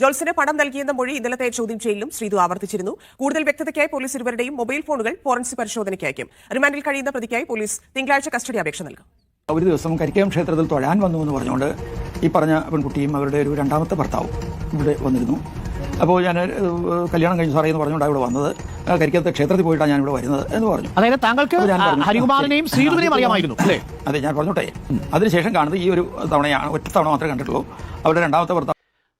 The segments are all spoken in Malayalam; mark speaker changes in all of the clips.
Speaker 1: ജോൾസിന് പണം നൽകിയെന്ന മൊഴി ഇന്നലത്തെ ചോദ്യം ചെയ്യലിലും ശ്രീതു ആവർത്തിച്ചിരുന്നു. കൂടുതൽ വ്യക്തതയ്ക്കായി പോലീസ് ഇരുവരുടെയും മൊബൈൽ ഫോണുകൾ ഫോറൻസിക് പരിശോധനയ്ക്ക് അയക്കും റിമാൻഡിൽ കഴിയുന്ന പ്രതിക്കായി പോലീസ് തിങ്കളാഴ്ച കസ്റ്റഡി അപേക്ഷ നൽകും.
Speaker 2: ഒരു ദിവസം കരിക്കയം ക്ഷേത്രത്തിൽ തൊഴാൻ വന്നു എന്ന് പറഞ്ഞുകൊണ്ട് ഈ പറഞ്ഞ പെൺകുട്ടിയും അവരുടെ ഒരു രണ്ടാമത്തെ ഭർത്താവും ഇവിടെ വന്നിരുന്നു. അപ്പോൾ ഞാൻ കല്യാണം കഴിഞ്ഞു സാറേ എന്ന് പറഞ്ഞുകൊണ്ടാണ് ഇവിടെ വന്നത്. കരിക്കത്തെ ക്ഷേത്രത്തിൽ പോയിട്ടാണ് ഞാൻ ഇവിടെ വരുന്നത് എന്ന് പറഞ്ഞു.
Speaker 3: അതായത് താങ്കൾക്ക്. ശ്രീധുവിനെയും അറിയാമായിരുന്നു അല്ലേ?
Speaker 2: അതെ ഞാൻ പറഞ്ഞോട്ടെ. അതിനുശേഷം കാണുന്നത് ഈ ഒരു തവണയാണ് ഒറ്റ തവണ മാത്രമേ കണ്ടിട്ടുള്ളൂ. അവരുടെ രണ്ടാമത്തെ ഭർത്താവ്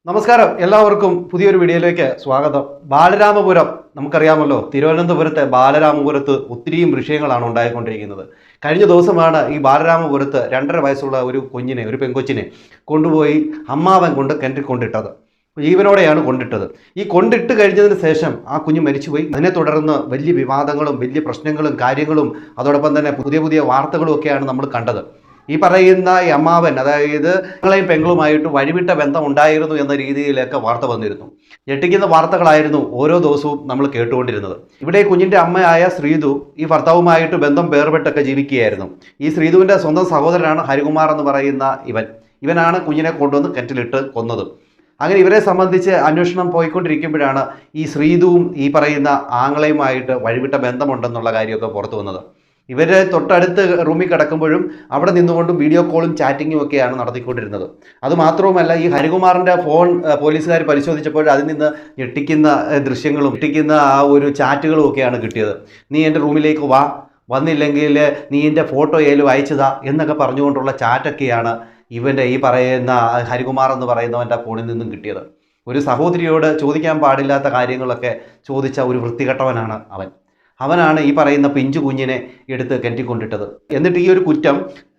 Speaker 4: നമസ്കാരം. എല്ലാവർക്കും പുതിയൊരു വീഡിയോയിലേക്ക് സ്വാഗതം. ബാലരാമപുരം നമുക്കറിയാമല്ലോ തിരുവനന്തപുരത്തെ ബാലരാമപുരത്ത് ഒത്തിരിയും വിഷയങ്ങളാണ് ഉണ്ടായിക്കൊണ്ടിരിക്കുന്നത്. കഴിഞ്ഞ ദിവസമാണ് ഈ ബാലരാമപുരത്ത് രണ്ടര വയസ്സുള്ള ഒരു കുഞ്ഞിനെ ഒരു പെൺകൊച്ചിനെ കൊണ്ടുപോയി അമ്മാവൻ കൊണ്ട് കിണറ്റിൽ കൊണ്ടിട്ടത്. ജീവനോടെയാണ് കൊണ്ടിട്ടത്. ഈ കൊണ്ടിട്ട് കഴിഞ്ഞതിന് ശേഷം ആ കുഞ്ഞ് മരിച്ചുപോയി. അതിനെ തുടർന്ന് വലിയ വിവാദങ്ങളും വലിയ പ്രശ്നങ്ങളും കാര്യങ്ങളും അതോടൊപ്പം തന്നെ പുതിയ പുതിയ വാർത്തകളും ഒക്കെയാണ് നമ്മൾ കണ്ടത്. ഈ പറയുന്ന യമാവൻ അതായത് പെങ്ങളെയും പെങ്ങളുമായിട്ട് വഴിവിട്ട ബന്ധം ഉണ്ടായിരുന്നു എന്ന രീതിയിലൊക്കെ വാർത്ത വന്നിരുന്നു. ഞെട്ടിക്കുന്ന വാർത്തകളായിരുന്നു ഓരോ ദിവസവും നമ്മൾ കേട്ടുകൊണ്ടിരുന്നത്. ഇവിടെ കുഞ്ഞിന്റെ അമ്മയായ ശ്രീതു ഈ ഭർത്താവുമായിട്ട് ബന്ധം വേർപെട്ടൊക്കെ ജീവിക്കുകയായിരുന്നു. ഈ ശ്രീതുവിന്റെ സ്വന്തം സഹോദരനാണ് ഹരികുമാർ എന്ന് പറയുന്ന ഇവൻ. ഇവനാണ് കുഞ്ഞിനെ കൊണ്ടുവന്ന് കെറ്റിലിട്ട് കൊന്നത്. അങ്ങനെ ഇവരെ സംബന്ധിച്ച് അന്വേഷണം പോയിക്കൊണ്ടിരിക്കുമ്പോഴാണ് ഈ ശ്രീതുവും ഈ പറയുന്ന ആങ്ങളയുമായിട്ട് വഴിവിട്ട ബന്ധമുണ്ടെന്നുള്ള കാര്യമൊക്കെ പുറത്തു വന്നത്. ഇവർ തൊട്ടടുത്ത് റൂമിൽ കിടക്കുമ്പോഴും അവിടെ നിന്നുകൊണ്ടും വീഡിയോ കോളും ചാറ്റിങ്ങും ഒക്കെയാണ് നടത്തിക്കൊണ്ടിരുന്നത്. അതുമാത്രവുമല്ല ഈ ഹരികുമാറിന്റെ ഫോൺ പോലീസുകാർ പരിശോധിച്ചപ്പോൾ അതിൽ നിന്ന് ഞെട്ടിക്കുന്ന ദൃശ്യങ്ങളും ഞെട്ടിക്കുന്ന ആ ഒരു ചാറ്റുകളും ഒക്കെയാണ് കിട്ടിയത്. നീ എന്റെ റൂമിലേക്ക് വാ. വന്നില്ലെങ്കിൽ നീ എന്റെ ഫോട്ടോ ഏലും അയച്ചതാ എന്നൊക്കെ പറഞ്ഞുകൊണ്ടുള്ള ചാറ്റൊക്കെയാണ് ഇവന്റെ ഈ പറയുന്ന ഹരികുമാർ എന്ന് പറയുന്നവന്റെ ഫോണിൽ നിന്നും കിട്ടിയത്. ഒരു സഹോദരിയോട് ചോദിക്കാൻ പാടില്ലാത്ത കാര്യങ്ങളൊക്കെ ചോദിച്ച ഒരു വൃത്തികെട്ടവനാണ് അവൻ. അവനാണ് ഈ പറയുന്ന പിഞ്ചു കുഞ്ഞിനെ എടുത്ത് കയറ്റിക്കൊണ്ടിട്ടത് എന്നിട്ട് ഈ ഒരു കുറ്റം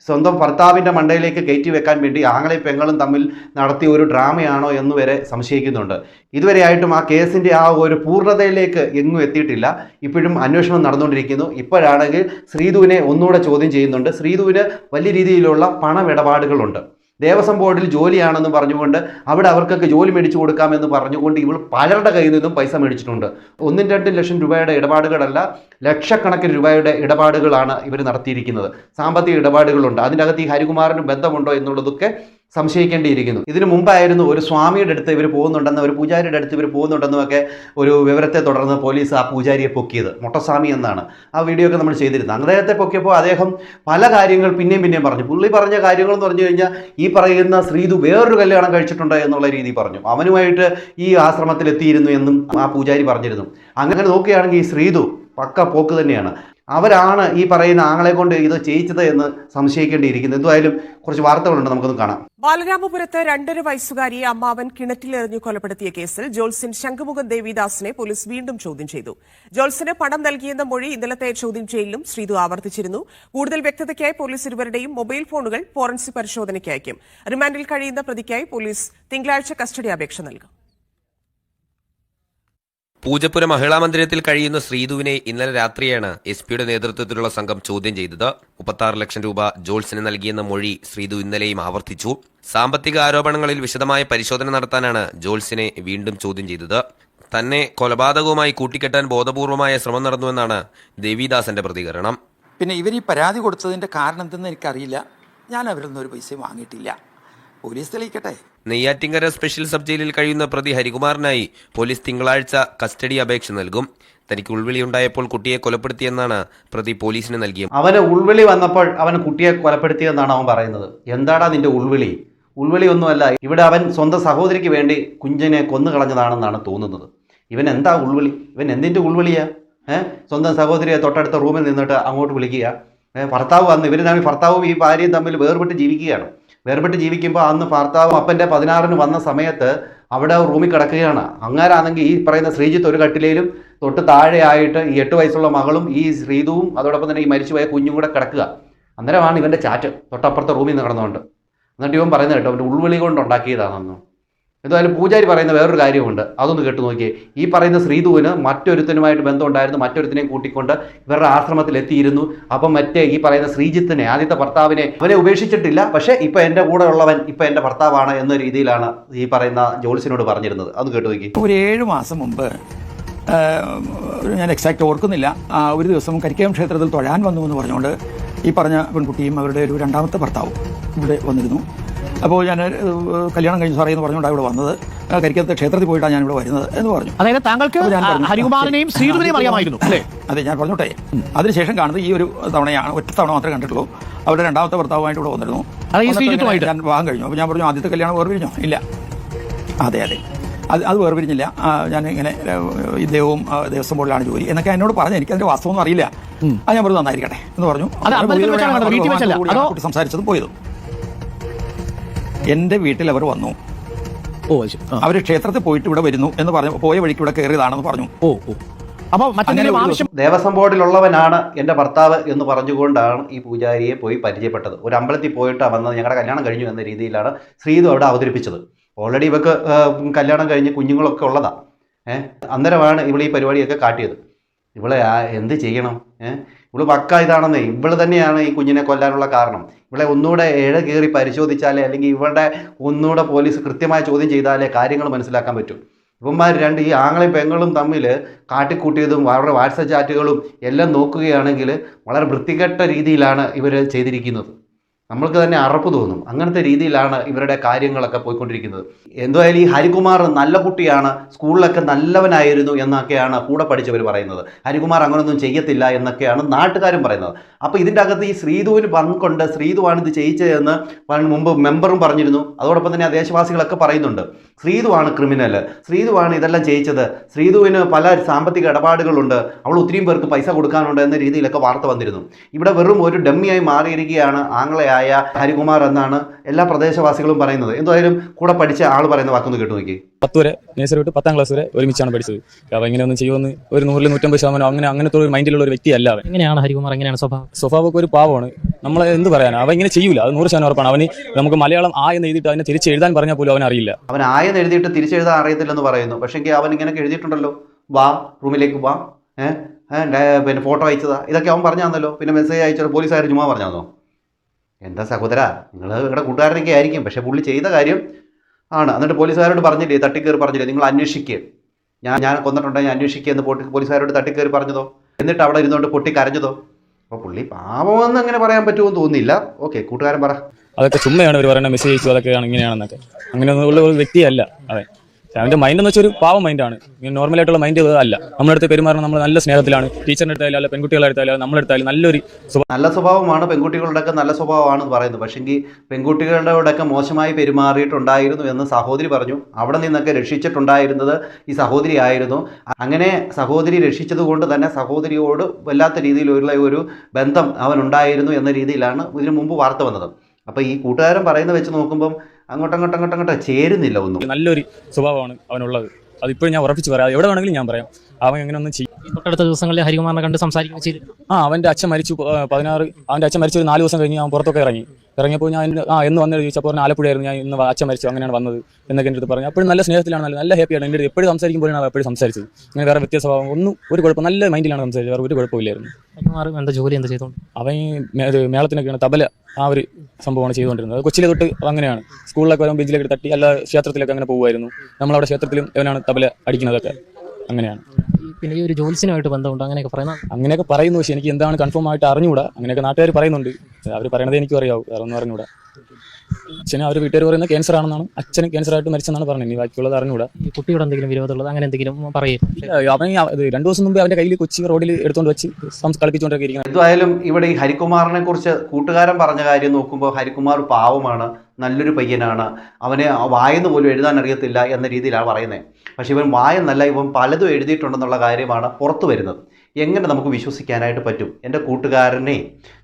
Speaker 4: സ്വന്തം ഭർത്താവിന്റെ മണ്ടയിലേക്ക് കയറ്റി വെക്കാൻ വേണ്ടി ആങ്ങളെയും പെങ്ങളും തമ്മിൽ നടത്തിയ ഒരു ഡ്രാമയാണോ എന്ന് വരെ സംശയിക്കുന്നുണ്ട്. ഇതുവരെയായിട്ടും ആ കേസിന്റെ ആ ഒരു പൂർണതയിലേക്ക് എങ്ങും എത്തിയിട്ടില്ല. ഇപ്പോഴും അന്വേഷണം നടന്നുകൊണ്ടിരിക്കുന്നു. ഇപ്പോഴാണെങ്കിൽ ശ്രീധുവിനെ ഒന്നുകൂടെ ചോദ്യം ചെയ്യുന്നുണ്ട്. ശ്രീധുവിന് വലിയ രീതിയിലുള്ള പണമിടപാടുകളുണ്ട്. ദേവസ്വം ബോർഡിൽ ജോലിയാണെന്ന് പറഞ്ഞുകൊണ്ട് അവിടെ അവർക്കൊക്കെ ജോലി മേടിച്ചു കൊടുക്കാമെന്ന് പറഞ്ഞുകൊണ്ട് ഇവൾ പലരുടെ കയ്യിൽ നിന്നും പൈസ മേടിച്ചിട്ടുണ്ട്. ഒന്നും രണ്ടും ലക്ഷം രൂപയുടെ ഇടപാടുകളല്ല ലക്ഷക്കണക്കിന് രൂപയുടെ ഇടപാടുകളാണ് ഇവർ നടത്തിയിരിക്കുന്നത്. സാമ്പത്തിക ഇടപാടുകളുണ്ട്. അതിന്റെ അകത്ത് ഈ ഹരികുമാറിന് ബന്ധമുണ്ടോ എന്നുള്ളതൊക്കെ സംശയിക്കേണ്ടിയിരിക്കുന്നു. ഇതിനു മുമ്പായിരുന്നു ഒരു സ്വാമിയുടെ അടുത്ത് ഇവർ പോകുന്നുണ്ടെന്ന് ഒരു പൂജാരിയുടെ അടുത്ത് ഇവർ പോകുന്നുണ്ടെന്നും ഒക്കെ ഒരു വിവരത്തെ തുടർന്ന് പോലീസ് ആ പൂജാരിയെ പൊക്കിയത്. മൊട്ടസ്വാമി എന്നാണ്. ആ വീഡിയോ ഒക്കെ നമ്മൾ ചെയ്തിരുന്നത് അദ്ദേഹത്തെ പൊക്കിയപ്പോൾ അദ്ദേഹം പല കാര്യങ്ങൾ പിന്നെയും പിന്നെയും പറഞ്ഞു. പുള്ളി പറഞ്ഞ കാര്യങ്ങൾ എന്ന് പറഞ്ഞു കഴിഞ്ഞാൽ ഈ പറയുന്ന ശ്രീതു വേറൊരു കല്യാണം കഴിച്ചിട്ടുണ്ട് എന്നുള്ള രീതി പറഞ്ഞു. അവനുമായിട്ട് ഈ ആശ്രമത്തിൽ എത്തിയിരുന്നു എന്നും ആ പൂജാരി പറഞ്ഞിരുന്നു. അങ്ങനെ നോക്കുകയാണെങ്കിൽ ഈ ശ്രീതു പക്ക പോക്ക് തന്നെയാണ്. അവരാണ് ഈ പറയുന്ന ആങ്ങളെ കൊണ്ട് ഇത് ചെയ്യിച്ചത് എന്ന് സംശയിക്കേണ്ടിയിരിക്കുന്നു. എന്തായാലും കുറച്ച് വാർത്തകളുണ്ട് നമുക്കൊന്ന് കാണാം.
Speaker 1: ബാലരാമപുരത്ത് രണ്ടര വയസ്സുകാരിയെ അമ്മാവൻ കിണറ്റിലെറിഞ്ഞു കൊലപ്പെടുത്തിയ കേസിൽ ജോൾസിൻ ശംഖുമുഖൻ ദേവിദാസിനെ പോലീസ് വീണ്ടും ചോദ്യം ചെയ്തു. ജോൽസിന് പണം നൽകിയെന്ന മൊഴി ഇന്നലത്തെ ചോദ്യം ചെയ്യലിലും ശ്രീതു ആവർത്തിച്ചിരുന്നു. കൂടുതൽ വ്യക്തതയ്ക്കായി പോലീസ് ഇരുവരുടെയും മൊബൈൽ ഫോണുകൾ ഫോറൻസിക് പരിശോധനയ്ക്ക് അയക്കും. റിമാൻഡിൽ കഴിയുന്ന പ്രതിക്കായി പോലീസ് തിങ്കളാഴ്ച കസ്റ്റഡി അപേക്ഷ നൽകും.
Speaker 5: പൂജപ്പുര മഹിളാ മന്ദിരത്തിൽ കഴിയുന്ന ശ്രീധുവിനെ ഇന്നലെ രാത്രിയാണ് എസ് പിയുടെ നേതൃത്വത്തിലുള്ള സംഘം ചോദ്യം ചെയ്തത്. മുപ്പത്തി ലക്ഷം രൂപ ജോൾസിന് നൽകിയെന്ന മൊഴി ശ്രീധു ഇന്നലെയും ആവർത്തിച്ചു. സാമ്പത്തിക ആരോപണങ്ങളിൽ വിശദമായ പരിശോധന നടത്താനാണ് ജോൾസിനെ വീണ്ടും ചോദ്യം ചെയ്തത്. തന്നെ കൊലപാതകവുമായി കൂട്ടിക്കെട്ടാൻ ബോധപൂർവമായ ശ്രമം നടന്നുവെന്നാണ് ദേവിദാസന്റെ പ്രതികരണം.
Speaker 2: പിന്നെ ഇവർ ഈ പരാതി കൊടുത്തതിന്റെ കാരണം എന്തെന്ന് എനിക്കറിയില്ല. ഞാൻ അവരിൽ നിന്ന് ഒരു പൈസയും വാങ്ങിയിട്ടില്ല. പോലീസ് തെളിയിക്കട്ടെ.
Speaker 5: നെയ്യാറ്റിങ്കര സ്പെഷ്യൽ സബ് ജയിലിൽ കഴിയുന്ന പ്രതി ഹരികുമാറിനായി പോലീസ് തിങ്കളാഴ്ച കസ്റ്റഡി അപേക്ഷ നൽകും. തനിക്ക് ഉൾവിളി ഉണ്ടായപ്പോൾ കുട്ടിയെ കൊലപ്പെടുത്തിയെന്നാണ് പ്രതി പോലീസിന് നൽകിയ
Speaker 4: അവന് ഉൾവിളി വന്നപ്പോൾ അവൻ കുട്ടിയെ കൊലപ്പെടുത്തിയെന്നാണ് അവൻ പറയുന്നത്. എന്താടാ നിന്റെ ഉൾവിളി? ഉൾവിളി ഒന്നുമല്ല ഇവിടെ അവൻ സ്വന്തം സഹോദരിക്ക് വേണ്ടി കുഞ്ഞിനെ കൊന്നു കളഞ്ഞതാണെന്നാണ് തോന്നുന്നത്. ഇവൻ എന്താ ഉൾവിളി? ഇവൻ എന്തിന്റെ ഉൾവിളിയാ? ഏഹ് സ്വന്തം സഹോദരിയെ തൊട്ടടുത്ത റൂമിൽ നിന്നിട്ട് അങ്ങോട്ട് വിളിക്കുക. ഭർത്താവ് വന്ന് ഇവർ തമ്മിൽ ഭർത്താവും ഈ ഭാര്യയും തമ്മിൽ വേർപെട്ട് ജീവിക്കുകയാണ്. വേർപെട്ട് ജീവിക്കുമ്പോൾ അന്ന് ഭർത്താവ് അപ്പന്റെ പതിനാറിന് വന്ന സമയത്ത് അവിടെ റൂമിൽ കിടക്കുകയാണ്. അങ്ങാരാണെങ്കിൽ ഈ പറയുന്ന ശ്രീജിത്ത് ഒരു കട്ടിലേലും തൊട്ട് താഴെയായിട്ട് ഈ എട്ട് വയസ്സുള്ള മകളും ഈ ശ്രീതുവും അതോടൊപ്പം തന്നെ ഈ മരിച്ചുപോയ കുഞ്ഞും കൂടെ കിടക്കുക. അന്നേരമാണ് ഇവന്റെ ചാറ്റ് തൊട്ടപ്പുറത്തെ റൂമിൽ നിന്ന് കിടന്നുകൊണ്ട് എന്നിട്ട് ഇവൻ പറയുന്നത് കേട്ടോ അവന്റെ ഉൾവിളി കൊണ്ട് ഉണ്ടാക്കിയതാണെന്ന്. എന്തായാലും പൂജാരി പറയുന്ന വേറൊരു കാര്യമുണ്ട്. അതൊന്ന് കേട്ടു നോക്കിയേ. ഈ പറയുന്ന ശ്രീധുവിന് മറ്റൊരുത്തനുമായിട്ട് ബന്ധമുണ്ടായിരുന്നു. മറ്റൊരുത്തിനെയും കൂട്ടിക്കൊണ്ട് ഇവരുടെ ആശ്രമത്തിൽ എത്തിയിരുന്നു. അപ്പം മറ്റേ ഈ പറയുന്ന ശ്രീജിത്തിനെ ആദ്യത്തെ ഭർത്താവിനെ അവനെ ഉപേക്ഷിച്ചിട്ടില്ല. പക്ഷേ ഇപ്പം എന്റെ കൂടെ ഉള്ളവൻ ഇപ്പം എന്റെ ഭർത്താവാണ് എന്ന രീതിയിലാണ് ഈ പറയുന്ന ജോലിസിനോട് പറഞ്ഞിരുന്നത്. അത് കേട്ടു നോക്കി
Speaker 2: ഒരു ഏഴ് മാസം മുമ്പ് ഞാൻ എക്സാക്റ്റ് ഓർക്കുന്നില്ല. ഒരു ദിവസം കരിക്കയം ക്ഷേത്രത്തിൽ തൊഴാൻ വന്നു എന്ന് പറഞ്ഞുകൊണ്ട് ഈ പറഞ്ഞ പെൺകുട്ടിയും അവരുടെ ഒരു രണ്ടാമത്തെ ഭർത്താവും ഇവിടെ വന്നിരുന്നു. അപ്പോൾ ഞാൻ കല്യാണം കഴിഞ്ഞു സാറേ എന്ന് പറഞ്ഞുകൊണ്ടാണ് ഇവിടെ വന്നത്. കരിക്കത്ത് ക്ഷേത്രത്തിൽ പോയിട്ടാണ് ഞാൻ ഇവിടെ വരുന്നത് എന്ന് പറഞ്ഞു.
Speaker 3: അതായത് താങ്കൾക്ക് ഹരികുമാറിനെയും
Speaker 2: ആ,
Speaker 3: ശ്രീധുവിനെയും അറിയാമായിരുന്നു അല്ലേ?
Speaker 2: അതെ ഞാൻ പറഞ്ഞോട്ടെ. അതിനുശേഷം കാണുന്നത് ഈ ഒരു തവണയാണ് ഒറ്റ തവണ മാത്രമേ കണ്ടിട്ടുള്ളൂ. അവരുടെ രണ്ടാമത്തെ ഭർത്താവുമായിട്ട് ഇവിടെ വന്നിരുന്നു. ഞാൻ വാങ്ങാൻ കഴിഞ്ഞു. അപ്പോൾ ഞാൻ പറഞ്ഞു ആദ്യത്തെ കല്യാണം വേർപിരിഞ്ഞോ? ഇല്ല. അതെ അതെ. അത് അത് വേർപിരിഞ്ഞില്ല. ഞാൻ ഇങ്ങനെ ഇദ്ദേഹവും ആ, ദേവസ്വം ബോർഡിലാണ് ജോലി എന്നൊക്കെ എന്നോട് പറഞ്ഞു. എനിക്ക് അതിന്റെ വാസ്തവം അറിയില്ല. അത് ഞാൻ പറഞ്ഞു നന്നായിരിക്കട്ടെ എന്ന് പറഞ്ഞു. സംസാരിച്ചതും അമ്പലത്തിൽ എന്റെ വീട്ടിൽ അവർ വന്നു.
Speaker 3: ഓ
Speaker 2: അവർ ക്ഷേത്രത്തിൽ പോയിട്ട് ഇവിടെ വരുന്നു എന്ന് പറഞ്ഞു. പോയ വഴിക്ക് ഇവിടെ കയറിയതാണെന്ന് പറഞ്ഞു.
Speaker 3: ഓ ഓ. അപ്പൊ മറ്റെന്തെങ്കിലും
Speaker 2: അങ്ങനെ ഒരു
Speaker 3: ആവശ്യം
Speaker 4: ദേവസ്വം ബോർഡിലുള്ളവനാണ് എന്റെ ഭർത്താവ് എന്ന് പറഞ്ഞുകൊണ്ടാണ് ഈ പൂജാരിയെ പോയി പരിചയപ്പെട്ടത്. ഒരു അമ്പലത്തിൽ പോയിട്ടാണ് വന്നത്. ഞങ്ങളുടെ കല്യാണം കഴിഞ്ഞു എന്ന രീതിയിലാണ് ശ്രീതു അവിടെ അവതരിപ്പിച്ചത്. ഓൾറെഡി ഇവക്ക് കല്യാണം കഴിഞ്ഞ് കുഞ്ഞുങ്ങളൊക്കെ ഉള്ളതാ. ഏഹ് അന്നേരമാണ് ഇവൾ ഈ പരിപാടിയൊക്കെ കാട്ടിയത്. ഇവളെ എന്ത് ചെയ്യണം? ഏഹ് ഇവൾ പക്ക ഇതാണെന്നേ. ഇവൾ തന്നെയാണ് ഈ കുഞ്ഞിനെ കൊല്ലാനുള്ള കാരണം. ഇവിടെ ഒന്നുകൂടെ ഇഴ കയറി പരിശോധിച്ചാലേ അല്ലെങ്കിൽ ഇവളുടെ ഒന്നുകൂടെ പോലീസ് കൃത്യമായ ചോദ്യം ചെയ്താലേ കാര്യങ്ങൾ മനസ്സിലാക്കാൻ പറ്റും. ഇവന്മാർ രണ്ട് ഈ ആങ്ങളെയും പെങ്ങളും തമ്മിൽ കാട്ടിക്കൂട്ടിയതും അവരുടെ വാട്സപ്പ് ചാറ്റുകളും എല്ലാം നോക്കുകയാണെങ്കിൽ വളരെ വൃത്തികെട്ട രീതിയിലാണ് ഇവർ ചെയ്തിരിക്കുന്നത്. നമ്മൾക്ക് തന്നെ അറപ്പ് തോന്നും. അങ്ങനത്തെ രീതിയിലാണ് ഇവരുടെ കാര്യങ്ങളൊക്കെ പോയിക്കൊണ്ടിരിക്കുന്നത്. എന്തായാലും ഈ ഹരികുമാർ നല്ല കുട്ടിയാണ് സ്കൂളിലൊക്കെ നല്ലവനായിരുന്നു എന്നൊക്കെയാണ് കൂടെ പഠിച്ചവർ പറയുന്നത്. ഹരികുമാർ അങ്ങനൊന്നും ചെയ്യത്തില്ല എന്നൊക്കെയാണ് നാട്ടുകാരും പറയുന്നത്. അപ്പോൾ ഇതിന്റെ അകത്ത് ഈ ശ്രീധുവിന് പങ്കുണ്ട് ശ്രീധുവാണ് ഇത് ചെയ്യിച്ചതെന്ന് മുമ്പ് മെമ്പറും പറഞ്ഞിരുന്നു. അതോടൊപ്പം തന്നെ ദേശവാസികളൊക്കെ പറയുന്നുണ്ട്. ശ്രീധുവാണ് ക്രിമിനൽ ശ്രീധുവാണ് ഇതെല്ലാം ചെയ്യിച്ചത്. ശ്രീധുവിന് പല സാമ്പത്തിക ഇടപാടുകളുണ്ട്. അവൾ ഒത്തിരിയും പേർക്ക് പൈസ കൊടുക്കാനുണ്ട് എന്ന രീതിയിലൊക്കെ വാർത്ത വന്നിരുന്നു. ഇവിടെ വെറും ഒരു ഡമ്മിയായി മാറിയിരിക്കുകയാണ് ആംഗ്ലയായ ഹരികുമാർ എന്നാണ് എല്ലാ പ്രദേശവാസികളും പറയുന്നത്. എന്തായാലും കൂടെ പഠിച്ച ആൾ പറയുന്ന വാക്കൊന്ന് കേട്ടു നോക്കി.
Speaker 6: പത്ത് വരെ നേഴ്സറി തൊട്ട് പത്താം ക്ലാസ് വരെ ഒരുമിച്ചാണ് പഠിച്ചത്. അവ ഇങ്ങനെ ഒന്നും ചെയ്യുമെന്ന് ഒരു നൂറിൽ നൂറ്റമ്പത് ശതമാനം അങ്ങനെ അങ്ങനത്തെ ഒരു മൈൻഡിലുള്ള ഒരു വ്യക്തിയല്ല അവൻ.
Speaker 7: എങ്ങനെയാണ് ഹരികുമാർ? എങ്ങനെയാണ് സ്വഭാവം?
Speaker 6: സ്വഭാവമൊക്കെ ഒരു പാവമാണ്. നമ്മൾ എന്ത് പറയാൻ അവ ഇങ്ങനെ ചെയ്യൂല. അത് നൂറ് ശതമാനം ഉറപ്പാണ്. അവന് നമുക്ക് മലയാളം ആ എന്ന് എഴുതിയിട്ട് അതിനെ തിരിച്ച് എഴുതാൻ പറഞ്ഞാൽ പോലും അവൻ അറിയില്ല.
Speaker 4: അവൻ ആയെന്ന് എഴുതിയിട്ട് തിരിച്ചെഴുതാൻ അറിയത്തില്ലെന്ന് പറയുന്നു. പക്ഷേ അവൻ ഇങ്ങനെ എഴുതിയിട്ടുണ്ടല്ലോ. വാ റൂമിലേക്ക് വാ. ഏഹ് പിന്നെ ഫോട്ടോ അയച്ചതാ. ഇതൊക്കെ അവൻ പറഞ്ഞു തന്നല്ലോ പിന്നെ മെസ്സേജ് അയച്ചത് പോലീസുകാർ ചുമ്മാ പറഞ്ഞു തന്നോ എന്താ സഹോദര? നിങ്ങൾ നിങ്ങളുടെ കൂട്ടുകാരനൊക്കെ ആയിരിക്കും. പക്ഷേ പുള്ളി ചെയ്ത കാര്യം ആണ്. എന്നിട്ട് പോലീസുകാരോട് പറഞ്ഞില്ലേ തട്ടിക്കയറി പറഞ്ഞില്ലേ നിങ്ങൾ അന്വേഷിക്കുക ഞാൻ ഞാൻ കൊന്നിട്ടുണ്ടെങ്കിൽ അന്വേഷിക്കുക എന്ന് പോട്ടി പോലീസുകാരോട് തട്ടിക്കയറി പറഞ്ഞതോ? എന്നിട്ട് അവിടെ ഇരുന്നുകൊണ്ട് പൊട്ടി കരഞ്ഞതോ? അപ്പോൾ പുള്ളി പാവമെന്ന് അങ്ങനെ പറയാൻ പറ്റുമെന്ന് തോന്നുന്നില്ല. ഓക്കെ കൂട്ടുകാരൻ പറ.
Speaker 6: അതൊക്കെ ചുമ്മയാണ് അവർ പറയുന്നത്. മെസ്സേജ് അയച്ചു അതൊക്കെയാണ് ഇങ്ങനെയാണെന്നൊക്കെ. അങ്ങനെയൊന്നും ഉള്ള ഒരു വ്യക്തിയല്ല പക്ഷെ അവന്റെ മൈൻഡ് എന്ന് വെച്ചാൽ ഒരു പാവ മൈൻഡാണ് ഇങ്ങനെ നോർമൽ ആയിട്ടുള്ള മൈൻഡ് അല്ല. നമ്മുടെ അടുത്ത് പെരുമാറുന്നത് നമ്മൾ നല്ല സ്നേഹത്തിലാണ്. ടീച്ചറിന്റെ അടുത്തായാലും അല്ല പെൺകുട്ടികളുടെ അടുത്തായാലും നമ്മുടെ അടുത്തായാലും നല്ലൊരു
Speaker 4: നല്ല സ്വഭാവമാണ് പെൺകുട്ടികളുടെയൊക്കെ നല്ല സ്വഭാവമാണ് പറയുന്നത്. പക്ഷെങ്കിൽ പെൺകുട്ടികളുടെയൊക്കെ മോശമായി പെരുമാറിയിട്ടുണ്ടായിരുന്നു എന്ന് സഹോദരി പറഞ്ഞു. അവിടെ നിന്നൊക്കെ രക്ഷിച്ചിട്ടുണ്ടായിരുന്നത് ഈ സഹോദരി ആയിരുന്നു. അങ്ങനെ സഹോദരി രക്ഷിച്ചതുകൊണ്ട് തന്നെ സഹോദരിയോട് വല്ലാത്ത രീതിയിലുള്ള ഒരു ബന്ധം അവനുണ്ടായിരുന്നു എന്ന രീതിയിലാണ് ഇതിനു മുമ്പ് വാർത്ത വന്നത്. അപ്പോൾ ഈ കൂട്ടുകാരൻ പറയുന്നത് വെച്ച് നോക്കുമ്പം അങ്ങോട്ട് അങ്ങോട്ട് അങ്ങോട്ട് അങ്ങോട്ട് ചേരുന്നില്ല ഒന്നും.
Speaker 6: നല്ലൊരു സ്വഭാവമാണ് അവനുള്ളത്. അതിപ്പോഴും ഞാൻ ഉറപ്പിച്ച് പറയാം. എവിടെ വേണമെങ്കിലും ഞാൻ പറയാം. അവൻ അങ്ങനെ ഒന്നും ചെയ്യും
Speaker 7: തൊട്ടടുത്ത ദിവസങ്ങളിൽ ഹരികുമാറിനെ കണ്ട് സംസാരിക്കുകയും ചെയ്തു.
Speaker 6: ആ അവന്റെ അച്ഛൻ മരിച്ചു പതിനാറ് അവന്റെ അച്ഛൻ മരിച്ചു ഒരു നാല് ദിവസം കഴിഞ്ഞ് അവൻ പുറത്തൊക്കെ ഇറങ്ങി. ഇറങ്ങിയപ്പോൾ ഞാൻ ആ എന്ന് വന്നു ചോദിച്ചപ്പോൾ ആലപ്പുഴയായിരുന്നു ഞാൻ ഇന്ന് അച്ഛൻ മരിച്ചു അങ്ങനെയാണ് വന്നത് എന്നൊക്കെ എന്റെ അടുത്ത് പറഞ്ഞു. അപ്പോഴും നല്ല സ്നേഹത്തിലാണ് നല്ല നല്ല ഹാപ്പിയാണ് എന്റെ എപ്പോഴും സംസാരിക്കുമ്പോഴാണ് അവൻ എപ്പോഴും സംസാരിച്ചത്. അങ്ങനെ വേറെ വ്യത്യാസ സ്വഭാവം ഒന്നും ഒരു കുഴപ്പം നല്ല മൈൻഡിലാണ് സംസാരിച്ചത്. വേറെ ഒരു കുഴപ്പമില്ലായിരുന്നു.
Speaker 7: ഹരികുമാർ എന്താ ജോലി എന്താ ചെയ്തോ
Speaker 6: അവൻ മേളത്തിനൊക്കെയാണ് തബല ആ ഒരു സംഭവമാണ് ചെയ്തുകൊണ്ടിരുന്നത്. കൊച്ചിലെ തൊട്ട് അങ്ങനെയാണ്. സ്കൂളിലൊക്കെ വരുമ്പോൾ ബെഞ്ചിലൊക്കെ തട്ടി അല്ല ക്ഷേത്രത്തിലൊക്കെ അങ്ങനെ പോകുമായിരുന്നു നമ്മളവിടെ ക്ഷേത്രത്തിലും ഇവനാണ് തബല അടിക്കുന്നതൊക്കെ. അങ്ങനെയാണ്.
Speaker 7: ഈ പിന്നെ ഈ ഒരു ജോലിസിനുമായിട്ട് ബന്ധമുണ്ട്? അങ്ങനെയൊക്കെ പറയുന്ന
Speaker 6: അങ്ങനെയൊക്കെ പറയുന്നു. പക്ഷേ എനിക്ക് എന്താണ് കൺഫേം ആയിട്ട് അറിഞ്ഞുകൂടാ അങ്ങനെയൊക്കെ നാട്ടുകാർ പറയുന്നുണ്ട്. അവർ പറയണത് എനിക്കും അറിയാവും. വേറെ ഒന്നും അറിഞ്ഞുകൂടാ അച്ഛന് അവർ വീട്ടുകാർ പറയുന്നത് ക്യാൻസർ ആണെന്നാണ്. അച്ഛന് ക്യാൻസർ ആയിട്ട് മരിച്ചെന്നാണ് പറഞ്ഞത്. ഇനി ബാക്കിയുള്ളത് അറിഞ്ഞുകൂടാ
Speaker 7: ഈ കുട്ടിയോട് എന്തെങ്കിലും വിരോധമുള്ളത്? അങ്ങനെ എന്തെങ്കിലും പറയും
Speaker 6: ഇല്ല, അവൻ രണ്ടു ദിവസം മുമ്പ് അവന്റെ കയ്യിൽ കൊച്ചി റോഡിൽ എടുത്തുകൊണ്ട് വെച്ച് കളിപ്പിച്ചുകൊണ്ടൊക്കെ ഇരിക്കുന്നത്
Speaker 4: എന്തായാലും ഇവിടെ ഈ ഹരികുമാറിനെ കുറിച്ച് കൂട്ടുകാരൻ പറഞ്ഞ കാര്യം നോക്കുമ്പോൾ ഹരികുമാർ പാവമാണ്. നല്ലൊരു പയ്യനാണ്. അവന് വായെന്ന് പോലും എഴുതാൻ അറിയത്തില്ല എന്ന രീതിയിലാണ് പറയുന്നത് പക്ഷേ ഇവൻ വായന്നല്ല ഇവൻ പലതും എഴുതിയിട്ടുണ്ടെന്നുള്ള കാര്യമാണ് പുറത്തു വരുന്നത്. എങ്ങനെ നമുക്ക് വിശ്വസിക്കാനായിട്ട് പറ്റും? എന്റെ കൂട്ടുകാരനെ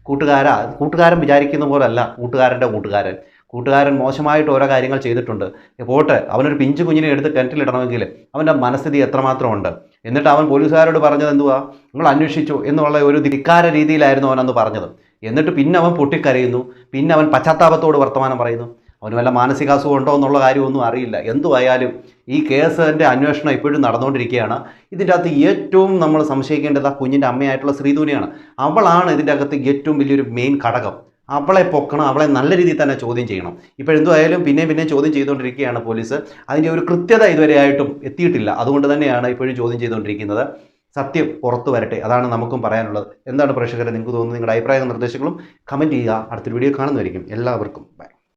Speaker 4: കൂട്ടുകാര കൂട്ടുകാരൻ വിചാരിക്കുന്ന പോലല്ല കൂട്ടുകാരന്റെ കൂട്ടുകാരൻ. കൂട്ടുകാരൻ മോശമായിട്ട് ഓരോ കാര്യങ്ങൾ ചെയ്തിട്ടുണ്ട്. പോട്ടെ അവനൊരു പിഞ്ചു കുഞ്ഞിനെ എടുത്ത് കിണറ്റിലിടണമെങ്കിൽ അവന്റെ മനസ്ഥിതി എത്രമാത്രം ഉണ്ട്? എന്നിട്ട് അവൻ പോലീസുകാരോട് പറഞ്ഞത് എന്തുവാ? നിങ്ങൾ അന്വേഷിച്ചു എന്നുള്ള ഒരു ധിക്കാര രീതിയിലായിരുന്നു അവൻ പറഞ്ഞത്. എന്നിട്ട് പിന്നെ അവൻ പൊട്ടിക്കരയുന്നു. പിന്നെ അവൻ പശ്ചാത്താപത്തോട് വർത്തമാനം പറയുന്നു. അവന് വല്ല മാനസികാസുഖം ഉണ്ടോ എന്നുള്ള കാര്യമൊന്നും അറിയില്ല. എന്തുവായാലും ഈ കേസിന്റെ അന്വേഷണം ഇപ്പോഴും നടന്നുകൊണ്ടിരിക്കുകയാണ്. ഇതിന്റെ അകത്ത് ഏറ്റവും നമ്മൾ സംശയിക്കേണ്ടത് ആ കുഞ്ഞിന്റെ അമ്മയായിട്ടുള്ള ശ്രീധൂനിയാണ് അവളാണ് ഇതിന്റെ അകത്ത് ഏറ്റവും വലിയൊരു മെയിൻ ഘടകം. അവളെ പൊക്കണം അവളെ നല്ല രീതിയിൽ തന്നെ ചോദ്യം ചെയ്യണം. ഇപ്പോൾ പിന്നെയും പിന്നെയും ചോദ്യം ചെയ്തുകൊണ്ടിരിക്കുകയാണ് പോലീസ്. അതിന്റെ ഒരു കൃത്യത ഇതുവരെയായിട്ടും എത്തിയിട്ടില്ല. അതുകൊണ്ട് തന്നെയാണ് ഇപ്പോഴും ചോദ്യം ചെയ്തുകൊണ്ടിരിക്കുന്നത്. സത്യം പുറത്തു വരട്ടെ. അതാണ് നമുക്കും പറയാനുള്ളത്. എന്താണ് പ്രേക്ഷകരെ നിങ്ങൾക്ക് തോന്നുന്നത്? നിങ്ങളുടെ അഭിപ്രായങ്ങളും നിർദ്ദേശങ്ങളും കമന്റ് ചെയ്യുക. അടുത്തൊരു വീഡിയോ കാണുന്നതായിരിക്കും. എല്ലാവർക്കും ബൈ